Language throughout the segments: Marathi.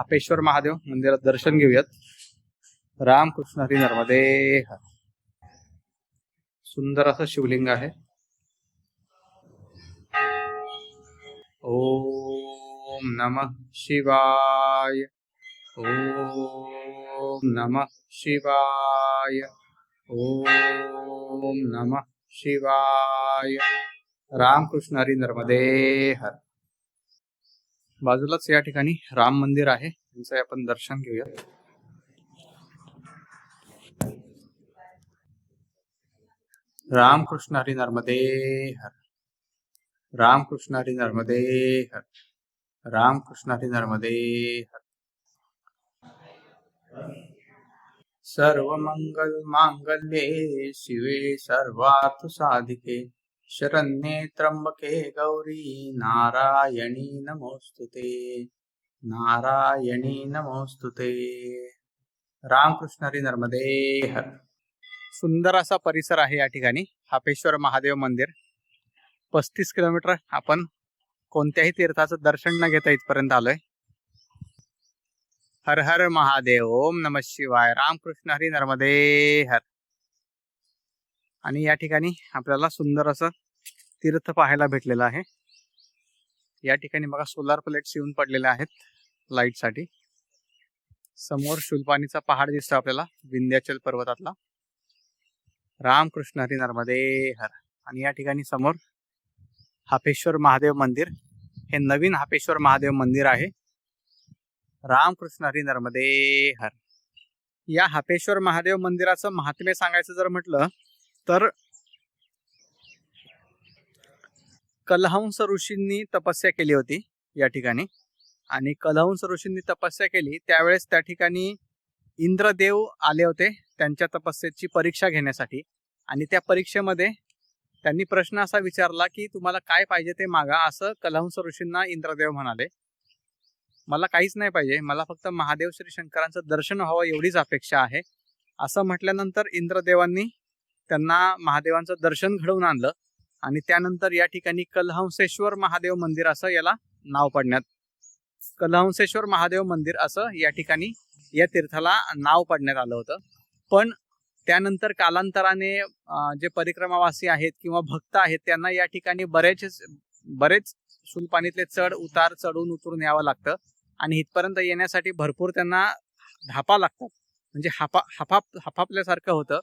हापेश्वर महादेव मंदिरात दर्शन घेऊयात. रामकृष्ण हरी नर्मदे हर. सुंदर असं शिवलिंग आहे. ओम नमः शिवाय. ओम नमः शिवाय. ओम नमः शिवाय. रामकृष्ण हरी नर्मदे हर बाजूलाच या ठिकाणी राम मंदिर आहे. त्यांचं आपण दर्शन घेऊया. रामकृष्ण हरी नर्मदे हर रामकृष्ण हरी नर्मदे हर रामकृष्ण हरी नर्मदे हर सर्वमंगल मांगल्ये शिवे सर्वार्थ साधिके शरण्ये त्र्यंबके गौरी नारायणी नमोस्तुते नारायणी नमोस्तुते रामकृष्ण हरी नर्मदे। सुंदर असा परिसर आहे या ठिकाणी हापेश्वर महादेव मंदिर. पस्तीस किलोमीटर आपण कोणत्याही तीर्थाचं दर्शन न घेता इथपर्यंत आलोय. हर हर महादेव ओम नम शिवाय। रामकृष्ण हरी नर्मदे। हर आणि या ठिकाणी आपल्याला सुंदर असं तीर्थ पाहायला भेटलेलं आहे. या ठिकाणी बघा सोलार प्लेट्स येऊन पडलेल्या आहेत लाइटसाठी. समोर शुलपाणीचा पहाड दिसतो आपल्याला विंध्याचल पर्वतातला. रामकृष्ण हरी नर्मदे हर आणि या ठिकाणी समोर हापेश्वर महादेव मंदिर. हे नवीन हापेश्वर महादेव मंदिर आहे. रामकृष्ण हरी नर्मदे हर या हापेश्वर महादेव मंदिराचं महात्म्य सांगायचं जर म्हटलं तर कलहंस ऋषींनी तपस्या केली होती या ठिकाणी. आणि कलहंस ऋषींनी तपस्या केली त्यावेळेस त्या ठिकाणी इंद्रदेव आले होते त्यांच्या तपस्येची परीक्षा घेण्यासाठी. आणि त्या परीक्षेमध्ये त्यांनी प्रश्न असा विचारला की तुम्हाला काय पाहिजे ते मागा असं कलहंस ऋषींना इंद्रदेव म्हणाले. मला काहीच नाही पाहिजे मला फक्त महादेव श्री शंकरांचं दर्शन व्हावं एवढीच अपेक्षा आहे असं म्हटल्यानंतर इंद्रदेवांनी त्यांना महादेवांचं दर्शन घडवून आणलं आणि त्यानंतर या ठिकाणी कलहंसेश्वर महादेव मंदिर असं याला नाव पडण्यात कलहंसेश्वर महादेव मंदिर असं या ठिकाणी या तीर्थाला नाव पडण्यात आलं होतं. पण त्यानंतर कालांतराने जे परिक्रमावासी आहेत किंवा भक्त आहेत त्यांना या ठिकाणी बरेच बरेच सुलपाणीतले चढ उतार चढून उतरून यावं लागतं आणि इथपर्यंत येण्यासाठी भरपूर त्यांना धापा लागतात. म्हणजे हापा हापाप हापापल्यासारखं होतं.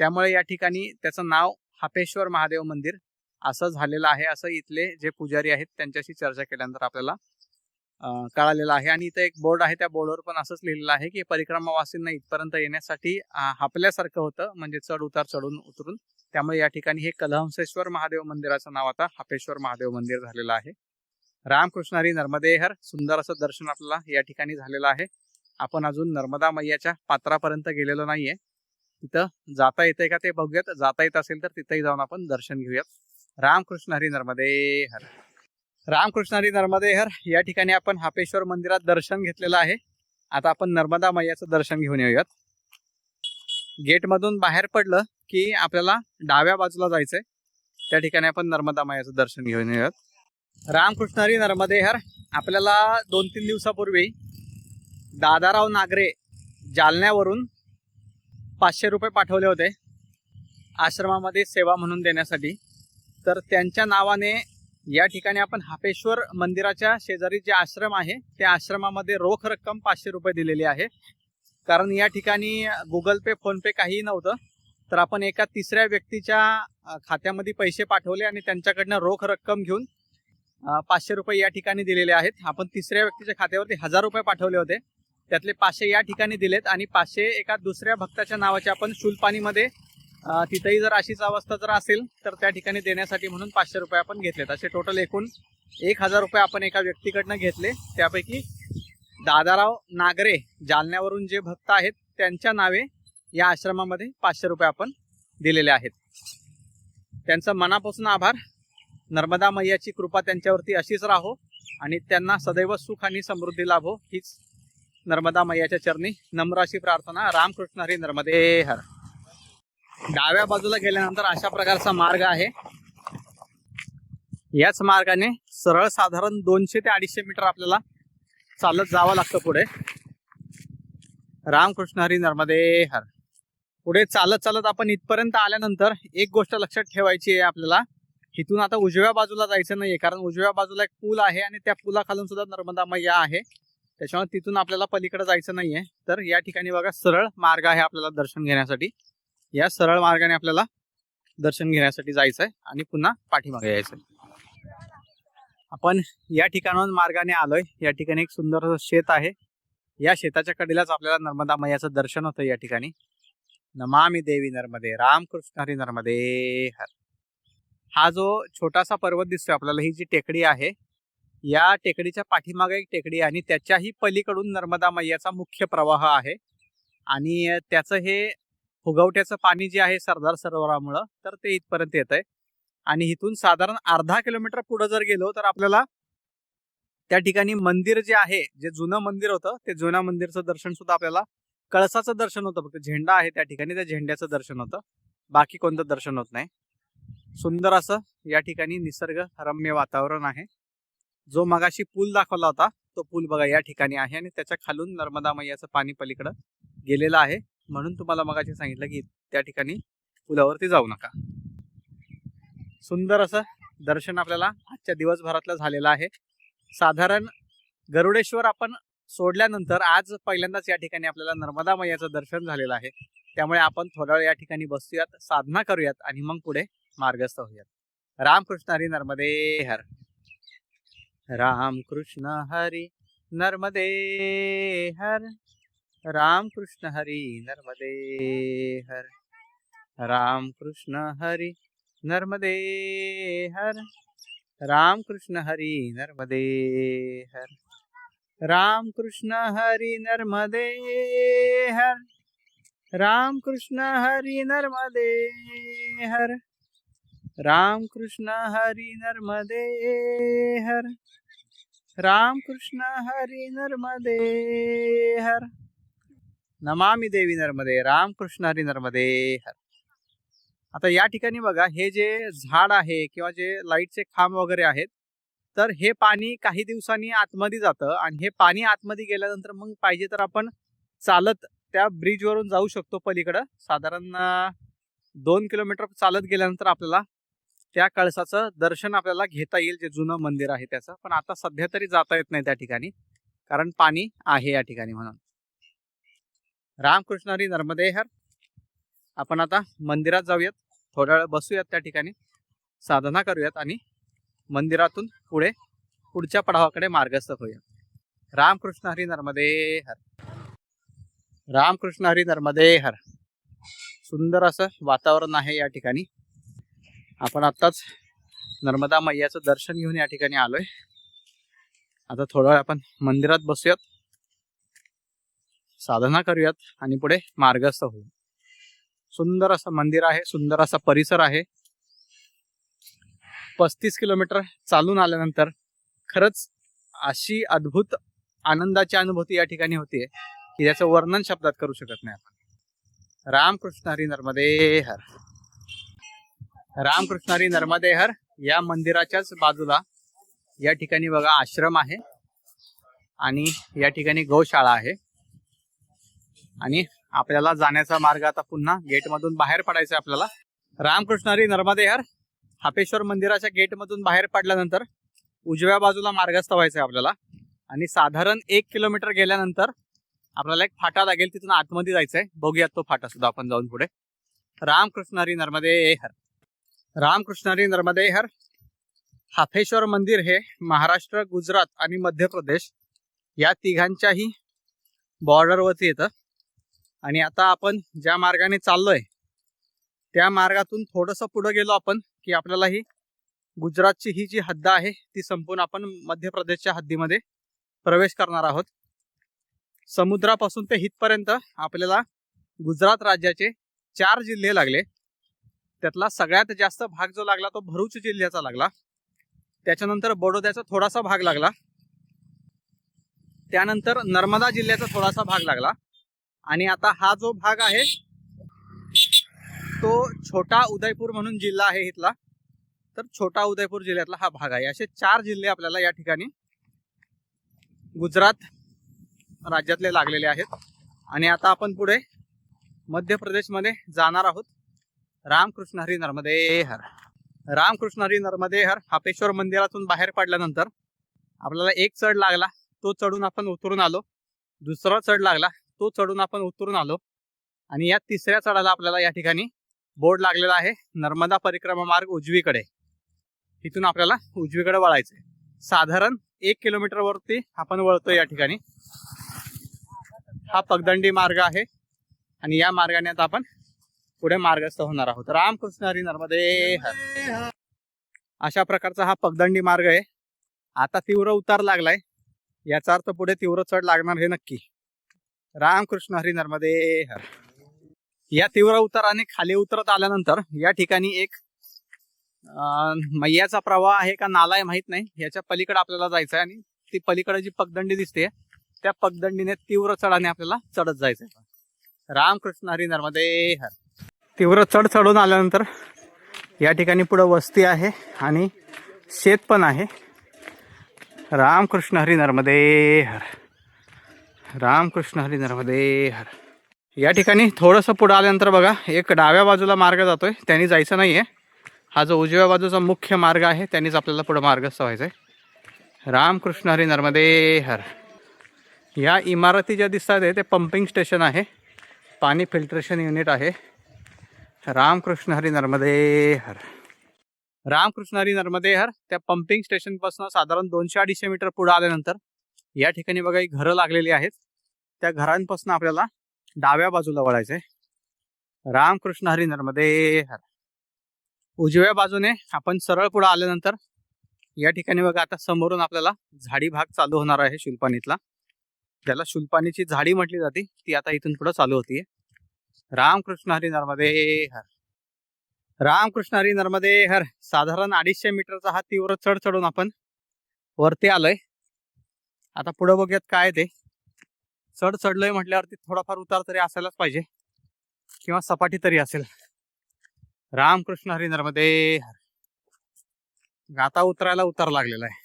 त्यामुळे या ठिकाणी त्याचं नाव हापेश्वर महादेव मंदिर असं झालेलं आहे. असं इथले जे पुजारी आहेत त्यांच्याशी चर्चा केल्यानंतर आपल्याला कळालेलं आहे. आणि इथं एक बोर्ड आहे त्या बोर्डवर पण असंच लिहिलेलं आहे की परिक्रमावासींना इथपर्यंत येण्यासाठी हापल्यासारखं होतं म्हणजे चढ उतार चढून उतरून. त्यामुळे या ठिकाणी हे कलहंसेश्वर महादेव मंदिराचं नाव आता हापेश्वर महादेव मंदिर झालेलं आहे. रामकृष्णारी नर्मदेहर सुंदर असं दर्शन आपल्याला या ठिकाणी झालेलं आहे. आपण अजून नर्मदा मैयाच्या पात्रापर्यंत गेलेलो नाहीये. तिथं जाता येतंय का ते बघूयात. जाता येत असेल तर तिथंही जाऊन आपण दर्शन घेऊयात. रामकृष्ण हरी नर्मदे हर रामकृष्ण हरी नर्मदे हर या ठिकाणी आपण हापेश्वर मंदिरात दर्शन घेतलेलं आहे. आता आपण नर्मदा मैयाचं दर्शन घेऊन येऊयात. गेट मधून बाहेर पडलं की आपल्याला डाव्या बाजूला जायचंय. त्या ठिकाणी आपण नर्मदा मायाचं दर्शन घेऊन येऊयात. रामकृष्ण हरी नर्मदे हर आपल्याला दोन तीन दिवसापूर्वी दादाराव नागरे जालन्यावरून पाचशे रुपये पाठवले होते. आश्रमामध्ये सेवा म्हणून देण्यासाठी. तर त्यांच्या नावाने या ठिकाणी आपण हापेश्वर मंदिराच्या शेजारी जे आश्रम आहे त्या आश्रमामध्ये रोख रक्कम पाचशे रुपये दिलेली आहे. कारण या ठिकाणी गुगल पे फोनपे काहीही नव्हतं. तर आपण एका तिसऱ्या व्यक्तीच्या खात्यामध्ये पैसे पाठवले आणि त्यांच्याकडनं रोख रक्कम घेऊन पाचशे रुपये या ठिकाणी दिलेले आहेत. आपण तिसऱ्या व्यक्तीच्या खात्यावरती हजार रुपये पाठवले होते. त्यातले पाचशे या ठिकाणी दिलेत आणि पाचशे एका दुसऱ्या भक्ताच्या नावाचे आपण शुलपाणीमध्ये तिथेही जर अशीच अवस्था जर असेल तर त्या ठिकाणी देण्यासाठी म्हणून पाचशे रुपये आपण घेतलेत. असे टोटल एकूण एक हजार रुपये आपण एका व्यक्तीकडनं घेतले. त्यापैकी दादाराव नागरे जालन्यावरून जे भक्त आहेत त्यांच्या नावे या आश्रमामध्ये पाचशे रुपये आपण दिलेले आहेत. त्यांचं मनापासून आभार. नर्मदा मैयाची कृपा त्यांच्यावरती अशीच राहो आणि त्यांना सदैव सुख आणि समृद्धी लाभो हीच नर्मदा मैयाच्या चरणी नम्राशी प्रार्थना रामकृष्ण हरी नर्मदे हर. डाव्या बाजूला गेल्यानंतर अशा प्रकारचा मार्ग आहे. याच मार्गाने सरळ साधारण दोनशे ते अडीचशे मीटर आपल्याला चालत जावं लागतं पुढे. रामकृष्ण हरी नर्मदे हर. पुढे चालत चालत आपण इथपर्यंत आल्यानंतर एक गोष्ट लक्षात ठेवायची आहे आपल्याला. इथून आता उजव्या बाजूला जायचं नाहीये कारण उजव्या बाजूला एक पूल आहे आणि त्या पुलाखालून सुद्धा नर्मदा मैया आहे. त्याच्यामुळे तिथून आपल्याला पलीकडे जायचं नाहीये. तर या ठिकाणी बघा सरळ मार्ग आहे आपल्याला दर्शन घेण्यासाठी. या सरळ मार्गाने आपल्याला दर्शन घेण्यासाठी जायचंय आणि पुन्हा पाठीमागे यायचंय. आपण या ठिकाणाहून मार्गाने आलोय. या ठिकाणी एक सुंदर शेत आहे. या शेताच्या कडेलाच आपल्याला नर्मदा मैयाचं दर्शन होतं या ठिकाणी. नमामी देवी नर्मदे रामकृष्ण हरी नर्मदे हर. हा जो छोटासा पर्वत दिसतोय आपल्याला ही जी टेकडी आहे या टेकडीच्या पाठीमागे एक टेकडी आहे आणि त्याच्याही पलीकडून नर्मदा मैयाचा मुख्य प्रवाह आहे. आणि त्याचं हे फुगवट्याचं पाणी जे आहे सरदार सरोवरामुळं तर ते इथपर्यंत येत आहे आणि इथून साधारण अर्धा किलोमीटर पुढे जर गेलो तर आपल्याला त्या ठिकाणी मंदिर जे आहे जे जुनं मंदिर होतं ते जुन्या मंदिरचं दर्शन सुद्धा आपल्याला कळसाचं दर्शन होतं. फक्त झेंडा आहे त्या ठिकाणी त्या झेंड्याचं दर्शन होतं. बाकी कोणतं दर्शन होत नाही. सुंदर असं या ठिकाणी निसर्ग रम्य वातावरण आहे. जो मगाशी पूल दाखवला होता तो पूल बघा या ठिकाणी आहे आणि त्याच्या खालून नर्मदा मैयाचं पाणी पलीकडं गेलेलं आहे. म्हणून तुम्हाला मगाशी सांगितलं की त्या ठिकाणी पुलावरती जाऊ नका. सुंदर असं दर्शन आपल्याला आजच्या दिवसभरातलं झालेलं आहे. साधारण गरुडेश्वर आपण सोडल्यानंतर आज पहिल्यांदाच या ठिकाणी आपल्याला नर्मदा मैयाचं दर्शन झालेलं आहे. त्यामुळे आपण थोडा वेळ या ठिकाणी बसूयात साधना करूयात आणि मग पुढे मार्गस्थ होऊयात. रामकृष्ण हरी नर्मदे हर. रामकृष्ण हरी नर्मदे हर। रामकृष्ण हरी नर्मदे हर। रामकृष्ण हरी नर्मदे हर। रामकृष्ण हरी नर्मदे हर। रामकृष्ण हरी नर्मदे हर। रामकृष्ण हरी नर्मदे हर। रामकृष्ण हरी नर्मदे हर। रामकृष्ण हरी नर्मदे हर। नमामि देवी नर्मदे रामकृष्ण हरी नर्मदे हर। आता या ठिकाणी बघा हे जे झाड आहे किंवा जे लाईटचे खांब वगैरे आहेत तर हे पाणी काही दिवसांनी आतमध्ये जातं आणि हे पाणी आतमध्ये गेल्यानंतर मग पाहिजे तर आपण चालत त्या ब्रिजवरून जाऊ शकतो पलीकडं. साधारण दोन किलोमीटर चालत गेल्यानंतर आपल्याला त्या कळसाचं दर्शन आपल्याला घेता येईल जे जुनं मंदिर आहे त्याचं. पण आता सध्या तरी जाता येत नाही त्या ठिकाणी कारण पाणी आहे या ठिकाणी म्हणून. रामकृष्ण हरी नर्मदे हर आपण आता मंदिरात जाऊयात. थोड्या वेळ बसूयात त्या ठिकाणी. साधना करूयात आणि मंदिरातून पुढे पुढच्या पडावाकडे मार्गस्थ होऊया रामकृष्ण हरी नर्मदे हर रामकृष्ण हरी नर्मदे हर सुंदर असं वातावरण आहे या ठिकाणी. आपण आत्ताच नर्मदा मैयाचं दर्शन घेऊन या ठिकाणी आलोय. आता थोडा वेळ आपण मंदिरात बसूयात. साधना करूयात आणि पुढे मार्गस्थ होऊ सुंदर असं मंदिर आहे सुंदर असा परिसर आहे. पस्तीस किलोमीटर चालून आल्यानंतर खरंच अशी अद्भुत आनंदाची अनुभूती या ठिकाणी होतीये की त्याचं वर्णन शब्दात करू शकत नाही आपण. रामकृष्ण हरी नर्मदे हर. रामकृष्णारी नर्मदेहर नर्मदे हर या मंदिराच्याच बाजूला या ठिकाणी बघा आश्रम आहे आणि या ठिकाणी गौशाळा आहे. आणि आपल्याला जाण्याचा मार्ग आता पुन्हा गेटमधून बाहेर पडायचा आहे आपल्याला. रामकृष्णारी नर्मदेहर हापेश्वर मंदिराच्या गेटमधून बाहेर पडल्यानंतर उजव्या बाजूला मार्गस्थ व्हायचं आहे आपल्याला. आणि साधारण एक किलोमीटर गेल्यानंतर आपल्याला एक फाटा लागेल तिथून आतमध्ये जायचं आहे बघूयात तो फाटा सुद्धा आपण जाऊन पुढे. रामकृष्णारी नर्मदे हर रामकृष्णारी नर्मदेहर हाफेश्वर मंदिर हे महाराष्ट्र गुजरात आणि मध्य प्रदेश या तिघांच्याही बॉर्डरवरती येतं. आणि आता आपण ज्या मार्गाने चाललोय त्या मार्गातून थोडंसं पुढं गेलो आपण की आपल्याला ही गुजरातची ही जी हद्द आहे ती संपून आपण मध्य प्रदेशच्या हद्दीमध्ये प्रवेश करणार आहोत. समुद्रापासून ते हितपर्यंत आपल्याला गुजरात राज्याचे चार जिल्हे लागले. त्यातला सगळ्यात जास्त भाग जो लागला तो भरूच जिल्ह्याचा लागला. त्याच्यानंतर बडोद्याचा थोडासा भाग लागला. त्यानंतर नर्मदा जिल्ह्याचा थोडासा भाग लागला. आणि आता हा जो भाग आहे तो छोटा उदयपूर म्हणून जिल्हा आहे इथला. तर छोटा उदयपूर जिल्ह्यातला हा भाग आहे. असे चार जिल्हे आपल्याला या ठिकाणी गुजरात राज्यातले लागलेले आहेत. आणि आता आपण पुढे मध्य प्रदेशमध्ये जाणार आहोत. रामकृष्ण हरी नर्मदे हर. रामकृष्ण हरी नर्मदे हर. हापेश्वर मंदिरातून बाहेर पडल्यानंतर आपल्याला एक चढ लागला तो चढून आपण उतरून आलो. दुसरा चढ लागला तो चढून आपण उतरून आलो. आणि या तिसऱ्या चढाला आपल्याला या ठिकाणी बोर्ड लागलेला आहे नर्मदा परिक्रमा मार्ग उजवीकडे. इथून आपल्याला उजवीकडे वळायचंय. साधारण एक किलोमीटर वरती आपण वळतो या ठिकाणी. हा पगदंडी मार्ग आहे. आणि या मार्गाने आता आपण पुढे मार्गस्थ होणार आहोत. रामकृष्ण हरी. नर्मदे अशा प्रकारचा हा पगदंडी मार्ग आहे. आता तीव्र उतार लागलाय. याचा अर्थ पुढे तीव्र चढ लागणार हे नक्की. रामकृष्ण हरी नर्मदे हर. या तीव्र उताराने खाली उतरत आल्यानंतर या ठिकाणी एक मैयाचा प्रवाह आहे का नाला आहे माहीत नाही. याच्या पलीकडे आपल्याला जायचं आहे आणि ती पलीकडे जी पगदंडी दिसते त्या पगदंडीने तीव्र चढाने आपल्याला चढत जायचं आहे रामकृष्ण हरी नर्मदे हर. तीव्र चढ चढून आल्यानंतर या ठिकाणी पुढं वस्ती आहे आणि शेत पण आहे. रामकृष्ण हरी नर्मदे हर. रामकृष्ण हरी नर्मदे हर. या ठिकाणी थोडंसं पुढं आल्यानंतर बघा एक डाव्या बाजूला मार्ग जातो आहे त्यांनी जायचं नाही आहे हा जो उजव्या बाजूचा मुख्य मार्ग आहे त्यांनीच आपल्याला पुढं मार्गस्थ व्हायचं आहे रामकृष्ण हरी नर्मदे हर. या इमारती ज्या दिसतात आहे ते पंपिंग स्टेशन आहे. पाणी फिल्ट्रेशन युनिट आहे. रामकृष्ण हरी नर्मदे हर. रामकृष्ण हरी नर्मदे हर. त्या पंपिंग स्टेशनपासून साधारण दोनशे अडीचशे मीटर पुढे आल्यानंतर या ठिकाणी बघा ही घरं लागलेली आहेत. त्या घरांपासून आपल्याला डाव्या बाजूला वळायचंय. रामकृष्ण हरी नर्मदे हर. उजव्या बाजूने आपण सरळ पुढे आल्यानंतर या ठिकाणी बघा आता समोरून आपल्याला झाडी भाग चालू होणार आहे शुल्पानीतला ज्याला शुल्पानीची झाडी म्हटली जाते ती आता इथून पुढे चालू होतीये. रामकृष्ण हरी नर्मदे हर. रामकृष्ण हरी नर्मदे हर. साधारण अडीचशे मीटरचा हा तीव्र चढ चढून आपण वरती आलोय. आता पुढे बघूयात काय ते. चढ चढलोय म्हटल्यावरती थोडाफार उतार तरी असायलाच पाहिजे. किंवा सपाटी तरी असेल. रामकृष्ण हरी नर्मदे हर. गाता उतरायला उतार लागलेला आहे.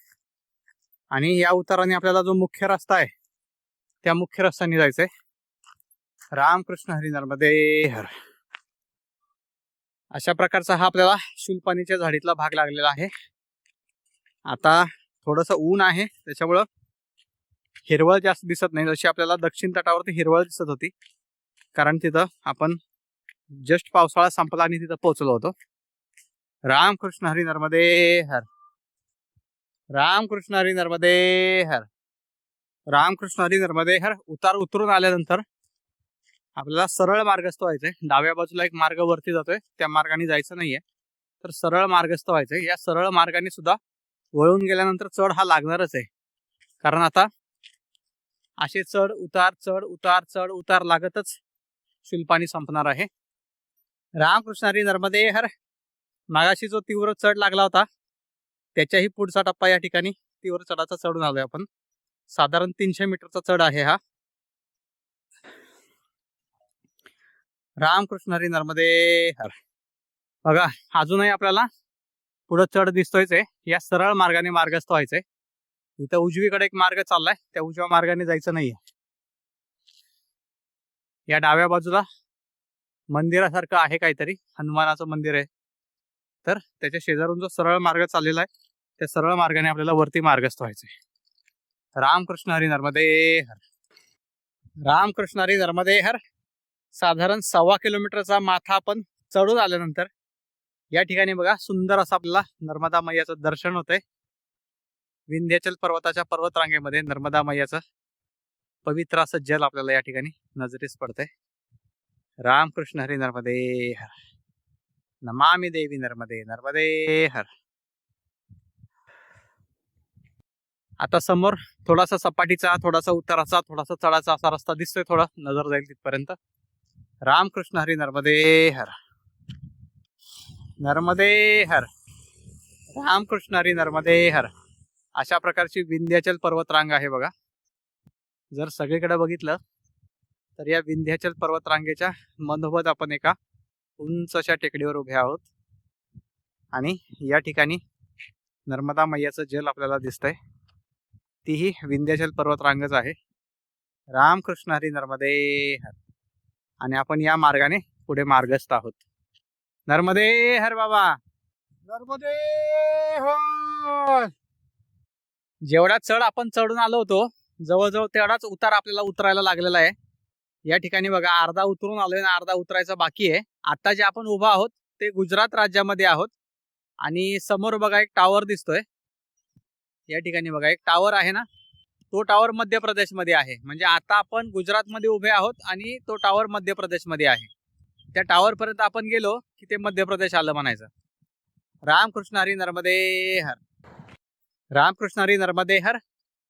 आणि या उताराने आपल्याला जो मुख्य रस्ता आहे त्या मुख्य रस्त्याने जायचंय. रामकृष्ण हरिनर्मदे हर. अशा प्रकारचा हा आपल्याला शुलपाणीच्या झाडीतला भाग लागलेला आहे. आता थोडस ऊन आहे त्याच्यामुळं हिरवळ जास्त दिसत नाही. जशी आपल्याला दक्षिण तटावरती हिरवळ दिसत होती कारण तिथं आपण जस्ट पावसाळा संपला आणि तिथं पोहोचलो होतो. रामकृष्ण हरी नर्मदे हर. रामकृष्ण हरी नर्मदे हर. रामकृष्ण हरी नर्मदे हर. उतार उतरून आल्यानंतर आपल्याला सरळ मार्गस्थ व्हायचंय डाव्या बाजूला एक मार्ग वरती जातोय. त्या मार्गाने जायचं नाहीये. तर सरळ मार्गस्थ व्हायचंय या सरळ मार्गाने सुद्धा वळून गेल्यानंतर चढ हा लागणारच आहे. कारण आता असे चढ उतार चढ उतार चढ उतार लागतच शिल्पानी संपणार आहे. रामकृष्णारी नर्मदे हर. मागाशी जो तीव्र चढ लागला होता त्याच्याही पुढचा टप्पा या ठिकाणी तीव्र चढाचा चढून आलोय आपण. साधारण तीनशे मीटरचा चढ आहे हा. रामकृष्ण हरी नर्मदे हर. बघा अजूनही आपल्याला पुढं चढ दिसतोयच आहे. या सरळ मार्गाने मार्गस्थ व्हायचंय. इथं उजवीकडे एक मार्ग चाललाय. त्या उजव्या मार्गाने जायचं नाहीये. या डाव्या बाजूला मंदिरासारखं आहे काहीतरी. हनुमानाचं मंदिर आहे. तर त्याच्या शेजारून जो सरळ मार्ग चाललेला आहे त्या सरळ मार्गाने आपल्याला वरती मार्गस्थ व्हायचंय. रामकृष्ण हरी नर्मदे हर. रामकृष्ण हरी नर्मदे हर. साधारण सव्वा किलोमीटरचा माथा आपण चढून आल्यानंतर या ठिकाणी बघा सुंदर असं आपल्याला नर्मदा मैयाचं दर्शन होतंय. विंध्याचल पर्वताच्या पर्वतरांगेमध्ये नर्मदा मैयाचं पवित्र असं जल आपल्याला या ठिकाणी नजरेस पडतंय. रामकृष्ण हरी नर्मदे हर. नमामि देवी नर्मदे नर्मदे हर. आता समोर थोडासा सपाटीचा थोडासा उताराचा थोडासा चढाचा असा रस्ता दिसतोय थोडा. नजर जाईल तिथपर्यंत. रामकृष्ण हरी नर्मदे हर. नर्मदे हर. रामकृष्ण हरी नर्मदे हर. अशा प्रकारची विंध्याचल पर्वतरांग आहे बघा. जर सगळीकडे बघितलं तर या विंध्याचल पर्वतरांगेच्या मनोबत आपण एका उंच अशा टेकडीवर उभे आहोत. आणि या ठिकाणी नर्मदा मैयाचं जल आपल्याला दिसतंय. तीही विंध्याचल पर्वतरांगच आहे. रामकृष्ण हरी नर्मदे हर. आणि आपण या मार्गाने पुढे मार्गस्थ आहोत. नर्मदे हर बाबा! नर्मदे हर! जेवढा चढ आपण चढून आलो होतो जवळजवळ तेवढाच उतार आपल्याला उतरायला लागलेला आहे. या ठिकाणी बघा अर्धा उतरून आलोय आणि अर्धा उतरायचा बाकी आहे. आता जे आपण उभा आहोत ते गुजरात राज्यामध्ये आहोत. आणि समोर बघा एक टावर दिसतोय. या ठिकाणी बघा एक टावर आहे ना? तो टावर मध्य प्रदेशमध्ये आहे. म्हणजे आता आपण गुजरातमध्ये उभे आहोत आणि तो टावर मध्य प्रदेशमध्ये आहे. त्या टावर पर्यंत आपण गेलो की ते मध्य प्रदेश आलं म्हणायचं. रामकृष्ण हरी नर्मदे हर. रामकृष्ण हरी नर्मदे हर.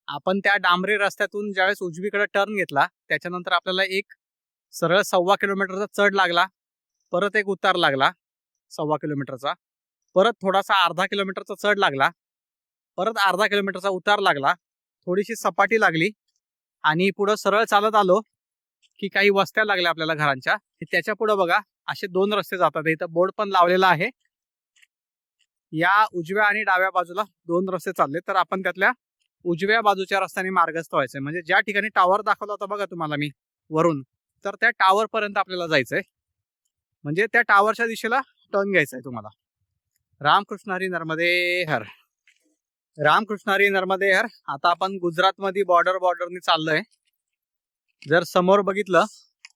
आपण त्या डांबरी रस्त्यातून ज्यावेळेस उजवीकडे टर्न घेतला त्याच्यानंतर आपल्याला एक सरळ सव्वा किलोमीटरचा चढ लागला. परत एक उतार लागला सव्वा किलोमीटरचा. परत थोडासा अर्धा किलोमीटरचा चढ लागला. परत अर्धा किलोमीटरचा उतार लागला. थोडीशी सपाटी लागली. आणि पुढं सरळ चालत आलो की काही वस्त्या लागल्या आपल्याला घरांच्या. त्याच्या पुढं बघा असे दोन रस्ते जातात. इथं बोर्ड पण लावलेला आहे. या उजव्या आणि डाव्या बाजूला दोन रस्ते चालले. तर आपण त्यातल्या उजव्या बाजूच्या रस्त्याने मार्गस्थ व्हायचंय. म्हणजे ज्या ठिकाणी टावर दाखवला होता बघा तुम्हाला मी वरून. तर त्या टावर पर्यंत आपल्याला जायचंय. म्हणजे त्या टावरच्या दिशेला टर्न घ्यायचंय तुम्हाला. रामकृष्ण हरी नर्मदे हर. रामकृष्णारी नर्मदे हर आता आपण गुजरात मध्ये बॉर्डर बॉर्डरनी चाललोय. जर समोर बघितलं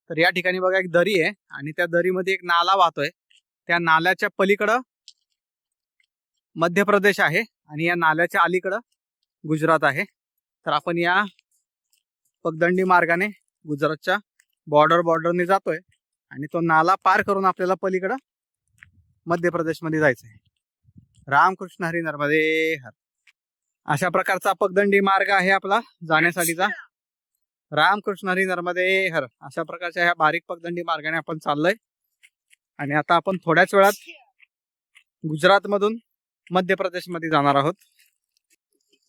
तर या ठिकाणी बघा एक दरी आहे आणि त्या दरीमध्ये एक नाला वाहतोय. त्या नाल्याच्या पलीकडं मध्य प्रदेश आहे आणि या नाल्याच्या अलीकडं गुजरात आहे. तर आपण या पगदंडी मार्गाने गुजरातच्या बॉर्डर बॉर्डरने जातोय आणि तो नाला पार करून आपल्याला पलीकडं मध्य प्रदेशमध्ये जायचंय. रामकृष्ण हरी नर्मदे हर अशा प्रकारचा पगदंडी मार्ग आहे आपला जाण्यासाठीचा. रामकृष्ण हरी नर्मदे हर अशा प्रकारच्या ह्या बारीक पगदंडी मार्गाने आपण चाललोय. आणि आता आपण थोड्याच वेळात गुजरातमधून मध्य प्रदेशमध्ये जाणार आहोत.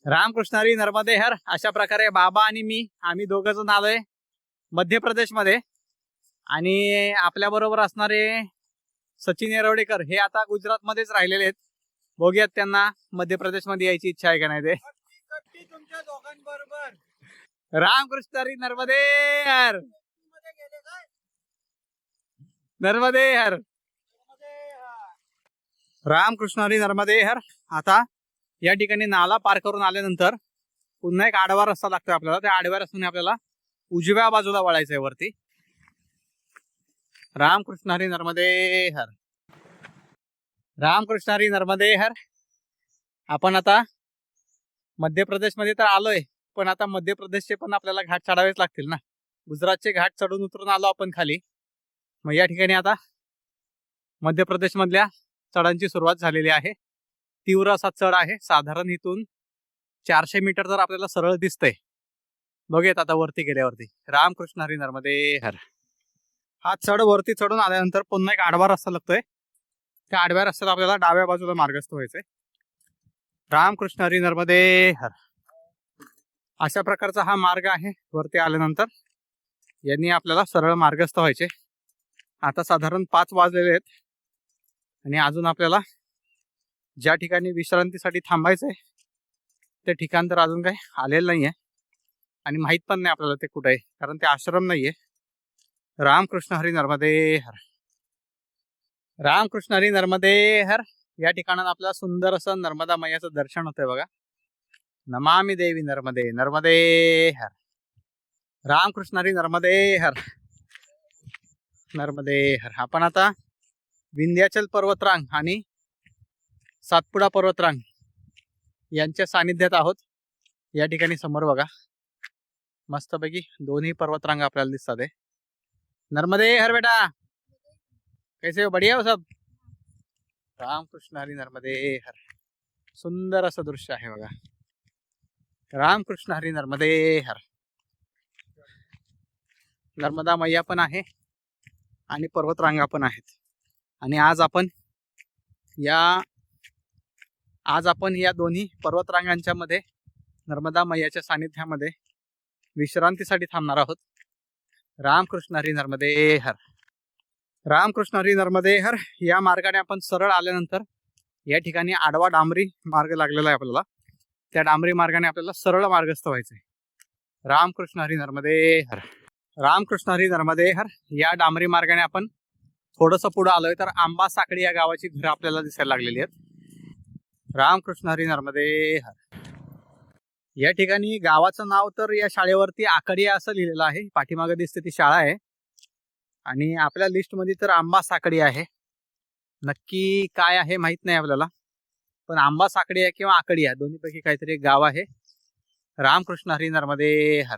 रामकृष्ण हरी नर्मदे हर अशा प्रकारे बाबा आणि मी आम्ही दोघ जण आलोय मध्य प्रदेशमध्ये आणि आपल्या बरोबर असणारे सचिन येरवडेकर हे आता गुजरातमध्येच राहिलेले आहेत. बघूयात त्यांना मध्य प्रदेशमध्ये यायची इच्छा आहे का नाही ते. कट्टी तुमच्या दोघांबरोबर. रामकृष्ण हरी मध्ये नर्मदे हर नर्मदे हर रामकृष्ण हरी नर्मदे हर आता या ठिकाणी नाला पार करून आल्यानंतर पुन्हा एक आडवा रस्ता लागतोय आपल्याला. त्या आडव्या रस्त्याने आपल्याला उजव्या बाजूला वळायचंय वरती. रामकृष्ण हरी नर्मदे हर रामकृष्णारी नर्मदे हर. आपण आता मध्य प्रदेशमध्ये तर आलोय पण आता मध्य प्रदेशचे पण आपल्याला घाट चढावेच लागतील ना. गुजरातचे घाट चढून उतरून आलो आपण खाली. मग या ठिकाणी आता मध्य प्रदेशमधल्या चढांची सुरुवात झालेली आहे. तीव्र असा चढ आहे साधारण इथून चारशे मीटर तर आपल्याला सरळ दिसतंय. बघेत आता वरती गेल्यावरती. रामकृष्ण हरी नर्मदे हर. हा चढ वरती चढून आल्यानंतर पुन्हा एक आडवा रस्ता लागतोय. त्या आडव्या रस्त्यात आपल्याला डाव्या बाजूला मार्गस्थ व्हायचंय. रामकृष्ण हरी नर्मदे हर. अशा प्रकारचा हा मार्ग आहे वरती आल्यानंतर यांनी आपल्याला सरळ मार्गस्थ व्हायचे. आता साधारण पाच वाजलेले आहेत. आणि अजून आपल्याला ज्या ठिकाणी विश्रांतीसाठी थांबायचं आहे ते ठिकाण तर अजून काही आलेलं नाही आहे आणि माहीत पण नाही आपल्याला ते कुठे आहे कारण ते आश्रम नाही आहे रामकृष्ण हरी नर्मदे हर. रामकृष्ण हरी नर्मदे हर. या ठिकाणात आपल्याला सुंदर असं नर्मदा मैयाचं दर्शन होतंय बघा. नमामि देवी नर्मदे नर्मदे हर. रामकृष्ण हरी नर्मदे हर. नर्मदे हर. आपण आता विंध्याचल पर्वतरांग आणि सातपुडा पर्वतरांग यांच्या सानिध्यात आहोत. या ठिकाणी समोर बघा. मस्तपैकी दोन्ही पर्वतरांग आपल्याला दिसतात आहे नर्मदे हर बेटा. कैसे हो? बढ़िया हो सब? रामकृष्ण हरी नर्मदे हर। सुंदर असं दृश्य आहे बघा. रामकृष्ण हरी नर्मदे हर. नर्मदा मैया पण आहे आणि पर्वतरांगा पण आहेत. आणि आज आपण या आज आपण या दोन्ही पर्वतरांगांच्या मध्ये नर्मदा मैयाच्या सानिध्यामध्ये विश्रांतीसाठी थांबणार आहोत. रामकृष्ण हरी नर्मदे हर. रामकृष्ण हरी नर्मदे हर या मार्गाने आपण सरळ आल्यानंतर या ठिकाणी आडवा डांबरी मार्ग लागलेला आहे आपल्याला. त्या डांबरी मार्गाने आपल्याला सरळ मार्गस्थ व्हायचं आहे रामकृष्ण हरी नर्मदे हर. रामकृष्ण हरी नर्मदे हर या डांबरी मार्गाने आपण थोडंसं पुढं आलोय तर आंबा साकडी या गावाची घरं आपल्याला दिसायला लागलेली आहेत. रामकृष्ण हरी नर्मदे हर. या ठिकाणी गावाचं नाव तर या शाळेवरती आकडिया असं लिहिलेलं आहे. पाठीमागे दिसते ती शाळा आहे. आणि आपल्या लिस्टमध्ये तर आंबा साकडी आहे. नक्की काय आहे माहीत नाही आपल्याला. पण आंबा साकडी आहे किंवा आकडी आहे. दोन्हीपैकी काहीतरी एक गाव आहे. रामकृष्ण हरी नर्मदे हर.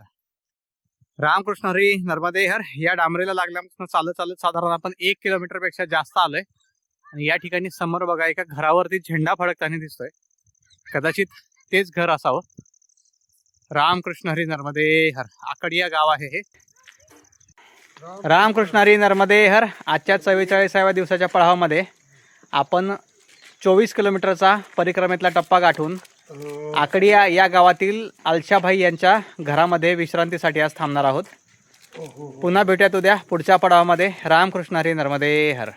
रामकृष्ण हरी नर्मदे हर. या डांबरेला लागल्यापासून चालत चालत साधारण आपण एक किलोमीटरपेक्षा जास्त आलोय. आणि या ठिकाणी समोर बघा एका घरावरती झेंडा फडकताना दिसतोय. कदाचित तेच घर असावं. रामकृष्ण हरी. नर्मदे हर आकडिया गाव आहे हे. रामकृष्ण हरी नर्मदे हर आजच्या चव्वेचाळीसाव्या दिवसाच्या पळावामध्ये आपण चोवीस किलोमीटरचा परिक्रमेतला टप्पा गाठून आकडिया या गावातील अलशाभाई यांच्या घरामध्ये विश्रांतीसाठी आज थांबणार आहोत. पुन्हा भेटूयात उद्या पुढच्या पडावामध्ये रामकृष्ण हरी नर्मदे हर.